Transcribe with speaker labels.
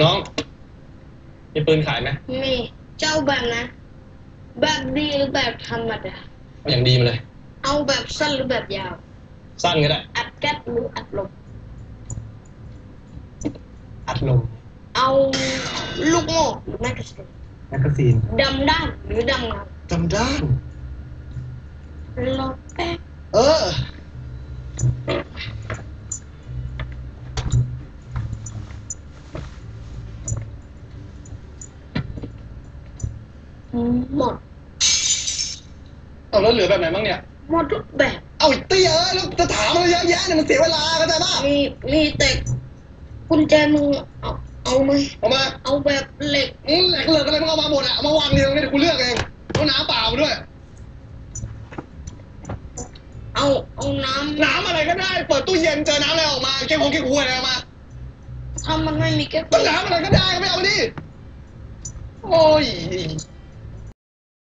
Speaker 1: น้อง มีปืนขายไหม
Speaker 2: มีเจ้าแบบนะ แบบดีหรือแบบธรรมดา
Speaker 1: เอาอย่างดีมาเลย
Speaker 2: เอาแบบสั้นหรือแบบยาว
Speaker 1: สั้นก็ได้
Speaker 2: อัดแก๊สหรืออัดลม
Speaker 1: อัดลม
Speaker 2: เอาลูกโม่หรือแมกกาซีน
Speaker 1: แมกกาซีน
Speaker 2: ดำด้านหรือดำเงา
Speaker 1: จำด้าน
Speaker 2: รอแป๊บ
Speaker 1: เออ
Speaker 2: หมด
Speaker 1: เอาแล้วเหลือแบบไหนบ้างเนี่ย
Speaker 2: หมดทุกแบบ
Speaker 1: เอาไอ้เตี้ยเอ้ยแล้วจะถามอะไรเยอะแยะเนี่ยมันเสียเวลาเข้าใจป่ะ
Speaker 2: มีมีแต่กุญแจมือเอาเอาไหม
Speaker 1: เอามา
Speaker 2: เอาแบบเหล็ก
Speaker 1: อืมแหลกเหลืออะไรมึงเอามาหมดอะเอามาวางเรียงเลยเดี๋ยวกูเลือกเองเอาน้ำเปล่ามาด้วย
Speaker 2: เอาเอาน้ำ
Speaker 1: น้ำอะไรก็ได้ เปิดตู้เย็นเจอน้ำอะไรออกมาเก๊กของเก๊กฮวยอะไรออกมา
Speaker 2: ถ้ามันไม่มีแก๊ส
Speaker 1: ก็น้ำอะไรก็ได้ก็ไม่เอามาดิโอ้ย